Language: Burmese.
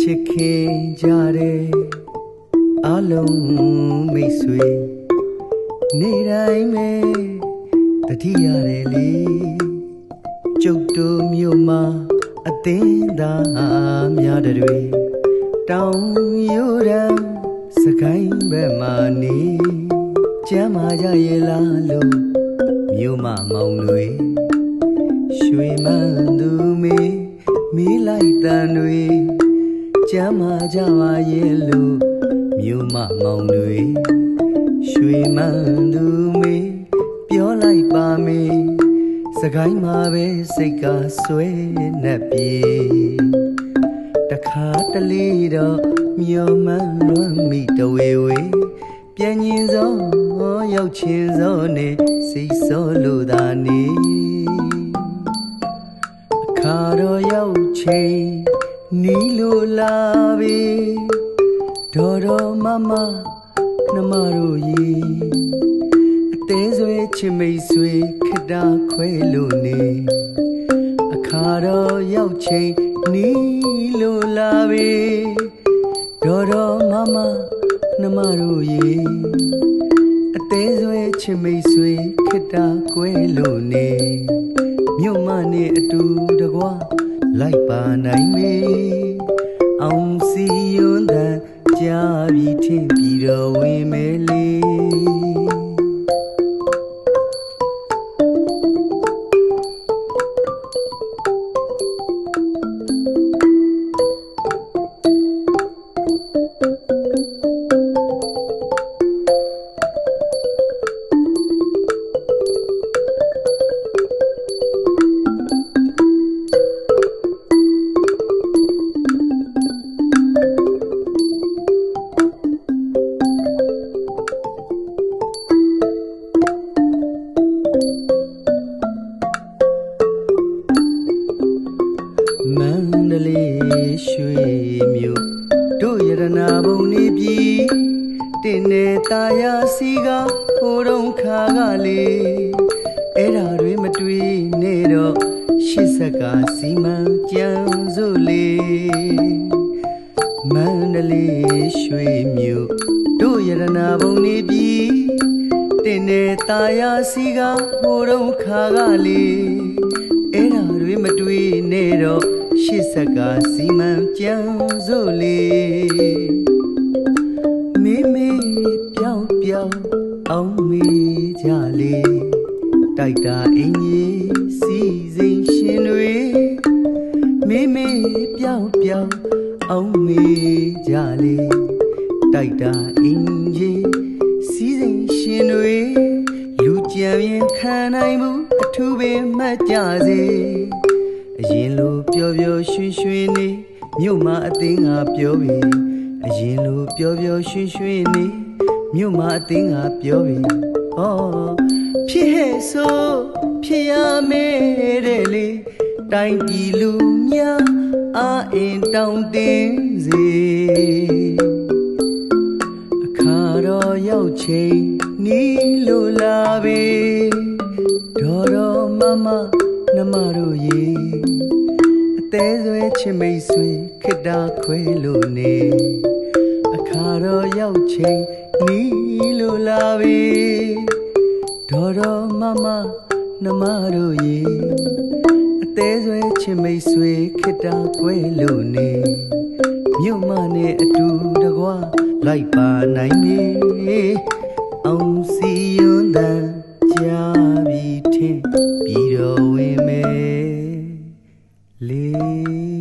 စ်ခင်ကြတဲ့အလုံးမိတ်ဆွေနေတိုင်းပဲတတိရတယ်လေကျုပ်တို့မြို့မှာအသင်းသားများတွေတောင်ရိုးရန်စကိုင်းဘက်မှာနေကျမ်းမာကြရဲ့လားလို့မြို့မမောင်တွေရွှေမန်းသူမေမီးလိုက်တန်တွေ ကျမ်းမာကြပါရဲ့လို့မြို့မမောင်တွေရွှေမန်းသူမေပြောလိုက်ပါမေစကိုင်းမှာပဲစိတ်ကဆွဲနေပြေတခါတလေတော့မျောမှန်းလွမ်းမိတဝေဝေပြန်ញင်စောရောက်ချင်းစောနဲ့စိတ်စောလို့သာနေအခါတော့ရောက်ချိန် နီးလို့လာပြီဒေါ်တော်မမနှမတို့ရေအသေးဆွဲချစ်မိတ်ဆွေခတ္တာခွဲလို့နေအခါတော့ရောက်ချိန်နီးလို့လာပြီဒေါ်တော်မမနှမတို့ရေအသေးဆွဲချစ်မိတ်ဆွေခတ္တာခွဲလို့နေမြို့မနဲ့အတူတကွာ လိုက်ပါနိုင်မေအောင်စီယွန်းတန်ကြာပြီထင်ပြီးတော့ဝင်မဲလေး ရွှေမြို့တို့ရတနာဘုံနေပြီတင်းနေတာယာစီကဟိုတုံးခါကလေအဲ့ဓာတွေမတွေ့နေတော့ရှစ်ဆက်ကစီမံကြံစို့လေမန္တလေးရွှေမြို့တို့ရတနာဘုံနေပြီတင်းနေတာယာစီကဟိုတုံးခါကလေအဲ့ဓာတွေမတွေ့နေတော့ရှ စ်ဆက်ကစီမံကြံစို့လေမေမေပြောင်းပြောင်းအောင်မေကြလေတိုက်တာအင်းကြီးစီစိန်ရှင်တွေမေမေပြောင်းပြောင်းအောင်မေကြလေတိုက်တာအင်းကြီးစီစိန်ရှင်တွေလူကြံရင်ခံနိုင်မှုအထူးပင်မှတ်ကြစေ အရင်လိုပျော်ပျော်ရွှင်ရွှင်နေမြို့မှာအသင်းကပြောပြီအရင်လိုပျော်ပျော်ရွှင်ရွှင်နေမြို့မှာအသင်းကပြောပြီဟောဖြစ်ဟဲ့ဆိုဖြစ်ရမဲတဲ့လေတိုင်းပြည်လူများအာအင်တောင်းတင်စေအခါတော့ရောက်ချိန်နီးလို့လာပြီဒေါ်တော်မမ နှမတို့ရေအသေးဆွဲချစ်မိတ်ဆွေခိတ္တာခွဲလို့နေအခါတော့ရောက်ချိန်နီးလို့လာပြီဒေါ်တော်မမနှမတို့ရေအသေးဆွဲချစ်မိတ်ဆွေခိတ္တာခွဲလို့နေမြို့မနဲ့အတူတကွာလိုက်ပါနိုင်မေ Hey.